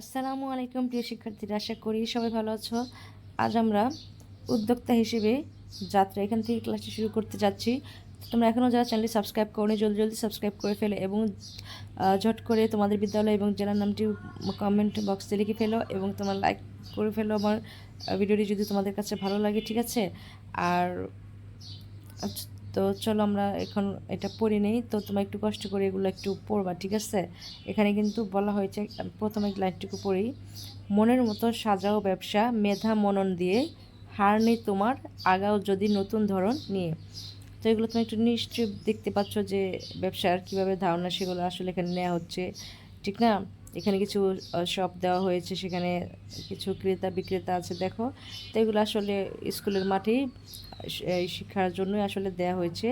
আসসালামু আলাইকুম, প্রিয় শিক্ষার্থীরা, আশা করি সবাই ভালো আছো। আজ আমরা উদ্যোক্তা হিসেবে যাত্রা এখান থেকে ক্লাসটি শুরু করতে যাচ্ছি। তোমরা এখনও যারা চ্যানেলটি সাবস্ক্রাইব করো জলদি জলদি সাবস্ক্রাইব করে ফেলো এবং ঝট করে তোমাদের বিদ্যালয় এবং জেলার নামটি কমেন্ট বক্সে লিখে ফেলো এবং তোমার লাইক করে ফেলো আমার ভিডিওটি যদি তোমাদের কাছে ভালো লাগে, ঠিক আছে? আর তো চলো আমরা এখন এটা পড়ে নেই। তো তোমরা একটু কষ্ট করে এগুলো একটু পড়বা, ঠিক আছে? এখানে কিন্তু বলা হয়েছে প্রথমে লাইনটুকু পড়ি। মনের মতো সাজাও ব্যবসা, মেধা মনন দিয়ে, হার নেই তোমার, আগাও যদি নতুন ধরন নিয়ে। তো এগুলো তুমি একটু নিশ্চয়ই দেখতে পাচ্ছ যে ব্যবসার কীভাবে ধারণা সেগুলো আসলে এখানে নেওয়া হচ্ছে, ঠিক না? এখানে কিছু শপ দেওয়া হয়েছে, সেখানে কিছু ক্রেতা বিক্রেতা আছে, দেখো। তো এগুলো আসলে স্কুলের মাঠেই শিক্ষার জন্যই আসলে দেওয়া হয়েছে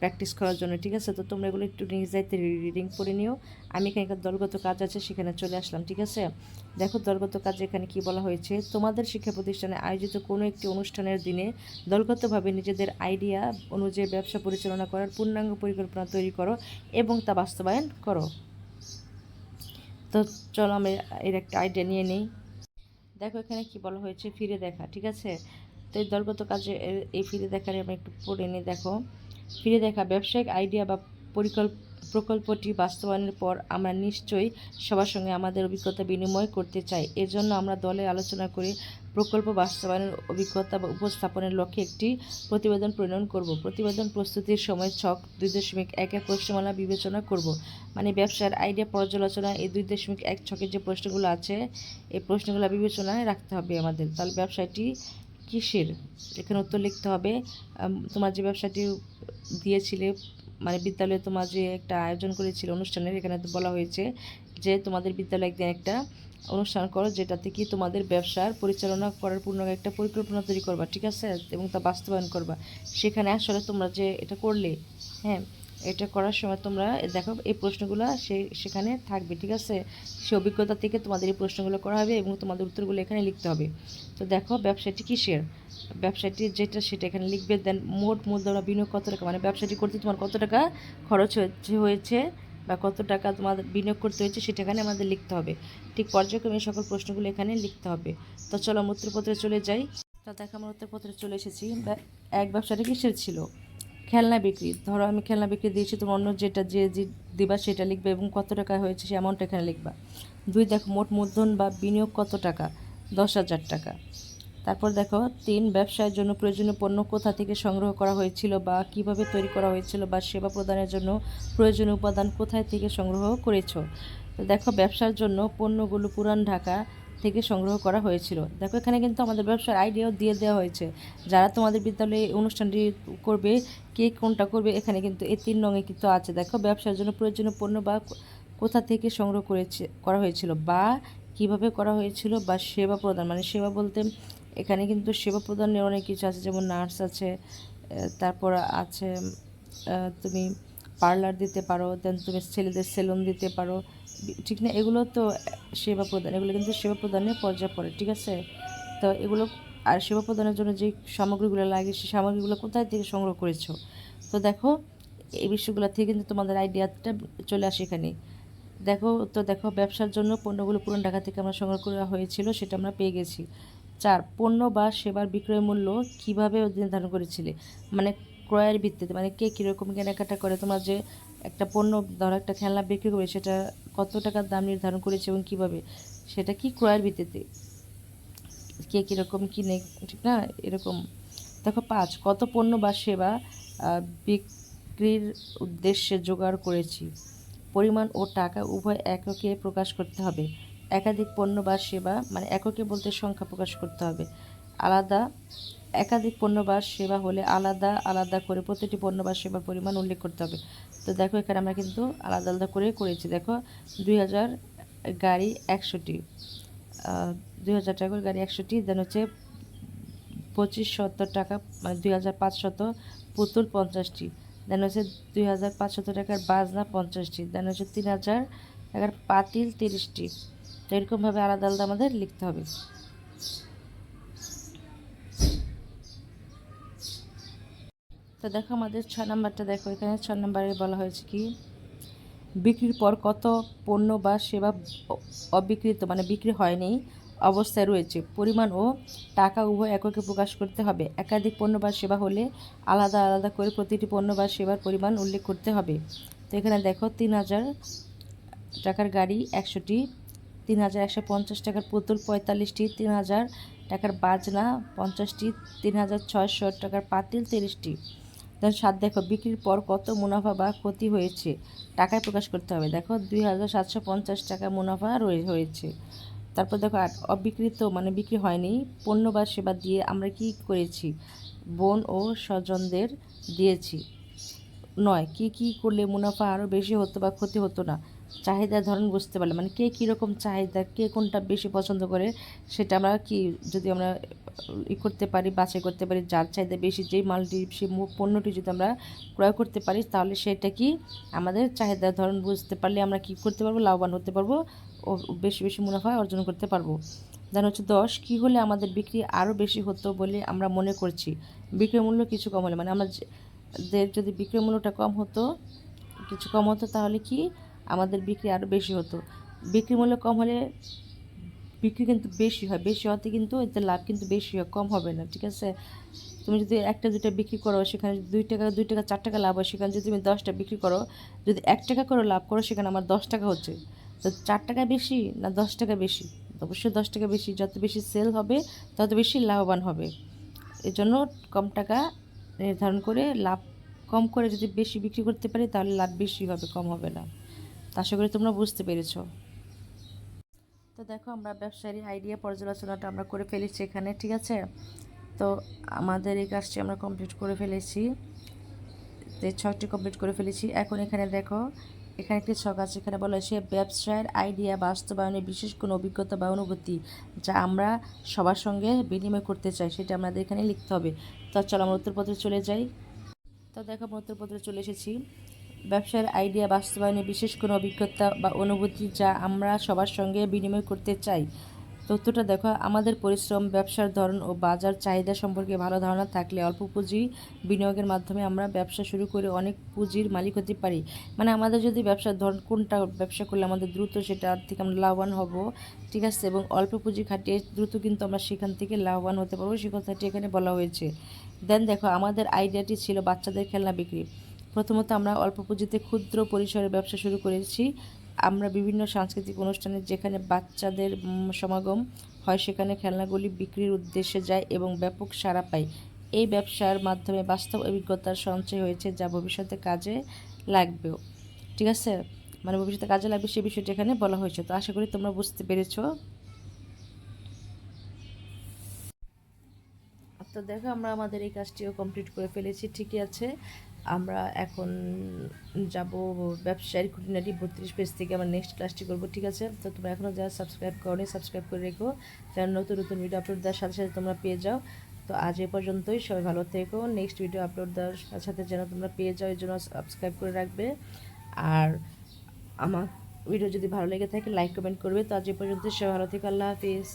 প্র্যাকটিস করার জন্য, ঠিক আছে? তো তোমরা এগুলো একটু নিজ দায়িত্বে রিডিং করে নিও। আমি এখানে একটা দলগত কাজ আছে, সেখানে চলে আসলাম, ঠিক আছে? দেখো দলগত কাজ এখানে কি বলা হয়েছে? তোমাদের শিক্ষা প্রতিষ্ঠানে আয়োজিত কোনো একটি অনুষ্ঠানের দিনে দলগতভাবে নিজেদের আইডিয়া অনুযায়ী ব্যবসা পরিচালনা করার পূর্ণাঙ্গ পরিকল্পনা তৈরি করো এবং তা বাস্তবায়ন করো। তো চলো আমি এর একটা আইডিয়া নিয়ে নিই। দেখো এখানে কি বলা হয়েছে, ফিরে দেখা, ঠিক আছে? তো এই দলগত কাজে এই ফিরে দেখার আমি একটু পড়ে নিই, দেখো। ফিরে দেখা, ব্যবসায়িক আইডিয়া বা পরিকল্প, প্রকল্পটি বাস্তবায়নের পর আমরা নিশ্চয়ই সবার সঙ্গে আমাদের অভিজ্ঞতা বিনিময় করতে চাই। এজন্য আমরা দলে আলোচনা করে প্রকল্প বাস্তবায়নের অভিজ্ঞতা বা উপস্থাপনের লক্ষ্যে একটি প্রতিবেদন প্রণয়ন করব। প্রতিবেদন প্রস্তুতির সময় ছক দুই দশমিক এক এক প্রশ্নমালা বিবেচনা করব। মানে ব্যবসার আইডিয়া পর্যালোচনা, এই দুই দশমিক এক ছকের যে প্রশ্নগুলো আছে, এই প্রশ্নগুলো বিবেচনায় রাখতে হবে আমাদের। তাহলে ব্যবসাটি কিসের? এখানে উত্তর লিখতে হবে তোমার যে ব্যবসাটি দিয়েছিলে মানে বিদ্যালয়ে তোমার যে একটা আয়োজন করেছিল অনুষ্ঠানের, এখানে তো বলা হয়েছে যে তোমাদের বিদ্যালয়ে একদিন একটা অনুষ্ঠান করো, যেটাতে কি তোমাদের ব্যবসার পরিচালনা করার পূর্ণ একটা পরিকল্পনা তৈরি করবা, ঠিক আছে? এবং তা বাস্তবায়ন করবা। সেখানে আসলে তোমরা যে এটা করলে হ্যাঁ এটা করার সময় তোমরা, দেখো, এই প্রশ্নগুলো সে, সেখানে থাকবে, ঠিক আছে? সে অভিজ্ঞতা থেকে তোমাদের এই প্রশ্নগুলো করা হবে এবং তোমাদের উত্তরগুলো এখানে লিখতে হবে। তো দেখো ব্যবসাটি কিসের? ব্যবসাটি যেটা সেটা এখানে লিখবে, দেন মোট মূলধন বিনিয়োগ কত টাকা? মানে ব্যবসাটি করতে তোমার কত টাকা খরচ হয়েছে হয়েছে? বা কত টাকা তোমাদের বিনিয়োগ করতে হয়েছে সেটা এখানে আমাদের লিখতে হবে। ঠিক পর্যায়ক্রমে সকল প্রশ্নগুলো এখানে লিখতে হবে। তো চলো উত্তরপত্রে চলে যাই। তো দেখো আমরা উত্তরপত্রে চলে এসেছি। এক ব্যবসাটা কিসের ছিল? খেলনা বিক্রি। ধরো আমি খেলনা বিক্রি দিয়েছি, তোমার অন্য যেটা যে যে দিবা সেটা লিখবে এবং কত টাকা হয়েছে সে অ্যামাউন্ট এখানে লিখবা। দুই দেখো মোট মূলধন বা বিনিয়োগ কত টাকা? দশ হাজার টাকা। তারপর দেখো, তিন ব্যবসায়ের জন্য প্রয়োজনীয় পণ্য কোথা থেকে সংগ্রহ করা হয়েছিল বা কীভাবে তৈরি করা হয়েছিল বা সেবা প্রদানের জন্য প্রয়োজনীয় উপাদান কোথায় থেকে সংগ্রহ করেছ? দেখো, ব্যবসার জন্য পণ্যগুলো পুরান ঢাকা থেকে সংগ্রহ করা হয়েছিল। দেখো, এখানে কিন্তু আমাদের ব্যবসার আইডিয়াও দিয়ে দেওয়া হয়েছে। যারা তোমাদের বিদ্যালয়ে অনুষ্ঠানটি করবে, কে কোনটা করবে, এখানে কিন্তু এই তিন রঙে কিন্তু আছে। দেখো, ব্যবসার জন্য প্রয়োজনীয় পণ্য বা কোথা থেকে সংগ্রহ করেছে, করা হয়েছিল বা কীভাবে করা হয়েছিল বা সেবা প্রদান মানে সেবা বলতে এখানে কিন্তু সেবা প্রদানের অনেক কিছু আছে, যেমন নার্স আছে তারপর আছে তুমি পার্লার দিতে পারো দেন তুমি ছেলেদের সেলুন দিতে পারো, ঠিক না? এগুলো তো সেবা প্রদান, এগুলো কিন্তু সেবা প্রদানের পর্যায়ে পড়ে, ঠিক আছে? তো এগুলো, আর সেবা প্রদানের জন্য যে সামগ্রীগুলো লাগে সেই সামগ্রীগুলো কোথায় থেকে সংগ্রহ করেছ? তো দেখো, এই বিষয়গুলো থেকে কিন্তু তোমাদের আইডিয়াটা চলে আসে এখানে। দেখো, তো দেখো, ব্যবসার জন্য পণ্যগুলো পুরনো ঢাকা থেকে আমরা সংগ্রহ করা হয়েছিল, সেটা আমরা পেয়ে গেছি। চার, পণ্য বা সেবার বিক্রয় মূল্য কীভাবে নির্ধারণ করেছিলে? মানে ক্রয়ের ভিত্তিতে মানে কে কীরকম কেনাকাটা করে? তোমার যে একটা পণ্য, ধরো একটা খেলনা বিক্রি করবে, সেটা কত টাকার দাম নির্ধারণ করেছে এবং কীভাবে? সেটা কি ক্রয়ের ভিত্তিতে? কে কীরকম কিনে, ঠিক না? এরকম। দেখো, পাঁচ, কত পণ্য বা সেবা বিক্রির উদ্দেশ্যে জোগাড় করেছি? পরিমাণ ও টাকা উভয় এককে প্রকাশ করতে হবে। একাধিক পণ্য বা সেবা মানে এককে বলতে সংখ্যা প্রকাশ করতে হবে। আলাদা, একাধিক পণ্য বা সেবা হলে আলাদা আলাদা করে প্রতিটি পণ্য বা সেবার পরিমাণ উল্লেখ করতে হবে। তো দেখো, এখানে আমরা কিন্তু আলাদা আলাদা করে করেছি। দেখো, দুই হাজার গাড়ি একশোটি দুই হাজার টাকার গাড়ি একশোটি দেন হচ্ছে পঁচিশ শত টাকা মানে দুই হাজার পাঁচশত পুতুল পঞ্চাশটি দেন হচ্ছে দুই হাজার পাঁচশত টাকার বাজনা পঞ্চাশটি দেন হচ্ছে তিন হাজার টাকার পাতিল তিরিশটি। তো এরকমভাবে আলাদা আলাদা আমাদের লিখতে হবে। তো দেখো আমাদের ছ নম্বরটা দেখো, এখানে ছ নম্বরে বলা হয়েছে কি, বিক্রির পর কত পণ্য বা সেবা অবিকৃত মানে বিক্রি হয়নি, অবস্থায় রয়েছে। পরিমাণ ও টাকা উভয় এককে প্রকাশ করতে হবে। একাধিক পণ্য বা সেবা হলে আলাদা আলাদা করে প্রতিটি পণ্য বা সেবার পরিমাণ উল্লেখ করতে হবে। তো এখানে দেখো তিন হাজার টাকার গাড়ি একশোটি তিন হাজার একশো পঞ্চাশ টাকার পুতুল, পঁয়তাল্লিশটি তিন হাজার টাকার বাজনা, পঞ্চাশটি তিন হাজার ছয়শো টাকার পাতিল, তিরিশটি। দেন সাত, দেখো, বিক্রির পর কত মুনাফা বা ক্ষতি হয়েছে, টাকায় প্রকাশ করতে হবে। দেখো, দুই হাজার সাতশো পঞ্চাশ টাকা মুনাফা হয়েছে। তারপর দেখো আট অবিকৃত মানে বিক্রি হয়নি, পণ্য বা সেবা দিয়ে আমরা কি করেছি? বোন ও স্বজনদের দিয়েছি। নয়, কি কি করলে মুনাফা আরও বেশি হতো বা ক্ষতি হতো না? চাহিদার ধরন বুঝতে পারলে মানে কে কীরকম চাহিদা, কে কোনটা বেশি পছন্দ করে, সেটা আমরা কি যদি আমরা ই করতে পারি, বাছাই করতে পারি, যার চাহিদা বেশি, যেই মালটি সেই পণ্যটি যদি আমরা ক্রয় করতে পারি, তাহলে সেটা কি আমাদের চাহিদার ধরন বুঝতে পারলে আমরা কি করতে পারব, লাভবান হতে পারব, ও বেশি বেশি মুনাফা অর্জন করতে পারব। দেন হচ্ছে দশ, কী হলে আমাদের বিক্রি আরও বেশি হতো বলে আমরা মনে করছি। বিক্রয় মূল্য কিছু কম হলে মানে আমাদের যদি বিক্রয় মূল্যটা কম হতো, কিছু কম হতো, তাহলে কি আমাদের বিক্রি আরও বেশি হতো। বিক্রি মূল্য কম হলে বিক্রি কিন্তু বেশি হয়। বেশি হতে কিন্তু এতে লাভ কিন্তু বেশি হয়, কম হবে না, ঠিক আছে? তুমি যদি একটা, দুইটা বিক্রি করো, সেখানে দুই টাকা দুই টাকা, চার টাকা লাভ হয়, সেখানে যদি তুমি দশটা বিক্রি করো, যদি এক টাকা করে লাভ করো, সেখানে আমার দশ টাকা হচ্ছে। তো চার টাকা বেশি না দশ টাকা বেশি? অবশ্যই দশ টাকা বেশি। যত বেশি সেল হবে, তত বেশি লাভবান হবে। এই জন্য কম টাকা নির্ধারণ করে লাভ কম করে যদি বেশি বিক্রি করতে পারি, তাহলে লাভ বেশি হবে, কম হবে না। তা আশা করি তোমরা বুঝতে পেরেছ। তো দেখো, আমরা ব্যবসায়ী আইডিয়া পর্যালোচনাটা আমরা করে ফেলেছি এখানে, ঠিক আছে? তো আমাদের এই কাজটি আমরা কমপ্লিট করে ফেলেছি। যে ছকটি কমপ্লিট করে ফেলেছি। এখন এখানে দেখো, এখানে একটি ছক আছে, এখানে বলা হয়েছে, ব্যবসায়ের আইডিয়া বাস্তবায়নে বিশেষ কোনো অভিজ্ঞতা বা অনুভূতি যা আমরা সবার সঙ্গে বিনিময় করতে চাই, সেটা আমাদের এখানে লিখতে হবে। তো চলো আমরা উত্তরপত্রে চলে যাই। তো দেখো, আমরা উত্তরপত্রে চলে এসেছি। ব্যবসার আইডিয়া বাস্তবায়নে বিশেষ কোনো অভিজ্ঞতা বা অনুভূতি যা আমরা সবার সঙ্গে বিনিময় করতে চাই। তথ্যটা দেখো, আমাদের পরিশ্রম, ব্যবসার ধরন ও বাজার চাহিদা সম্পর্কে ভালো ধারণা থাকলে অল্প পুঁজি বিনিয়োগের মাধ্যমে আমরা ব্যবসা শুরু করে অনেক পুঁজির মালিক হতে পারি। মানে আমাদের যদি ব্যবসার ধরন কোনটা ব্যবসা করলে আমাদের দ্রুত সেটা থেকে আমরা লাভবান হব, ঠিক আছে? এবং অল্প পুঁজি খাটিয়ে দ্রুত কিন্তু আমরা সেখান থেকে লাভবান হতে পারব, সে কথাটি এখানে বলা হয়েছে। দেন দেখো, আমাদের আইডিয়াটি ছিল বাচ্চাদের খেলনা বিক্রি। প্রথমত আমরা অল্প পুঁজিতে ক্ষুদ্র পরিসরে ব্যবসা শুরু করেছি। আমরা বিভিন্ন সাংস্কৃতিক অনুষ্ঠানে যেখানে বাচ্চাদের সমাগম হয়, সেখানে খেলনাগুলি বিক্রির উদ্দেশ্যে যায় এবং ব্যাপক সাড়া পায়। এই ব্যবসার মাধ্যমে বাস্তব অভিজ্ঞতার সঞ্চয় হয়েছে যা ভবিষ্যতে কাজে লাগবেও। ঠিক আছে? মানে ভবিষ্যতে কাজে লাগবে সে বিষয়টি এখানে বলা হয়েছে। তো আশা করি তোমরা বুঝতে পেরেছ। তো দেখো, আমরা আমাদের এই কাজটিও কমপ্লিট করে ফেলেছি। ঠিকই আছে। আমরা এখন যাব ব্যবসায়িক খুঁটিনাটি বত্রিশ পেজ থেকে আমরা নেক্সট ক্লাসটি করব, ঠিক আছে? তো তোমরা এখনও যারা সাবস্ক্রাইব করো সাবস্ক্রাইব করে রেখো। যেন নতুন নতুন ভিডিও আপলোড দেওয়ার সাথে সাথে তোমরা পেয়ে যাও। তো আজ এ পর্যন্তই, সবাই ভালো থেকো। নেক্সট ভিডিও আপলোড দেওয়ার সাথে সাথে যেন তোমরা পেয়ে যাও, এই জন্য সাবস্ক্রাইব করে রাখবে। আর আমার ভিডিও যদি ভালো লেগে থাকে লাইক কমেন্ট করবে। তো আজ এ পর্যন্ত সবাই ভালো থেকো, আল্লাহ হাফিজ।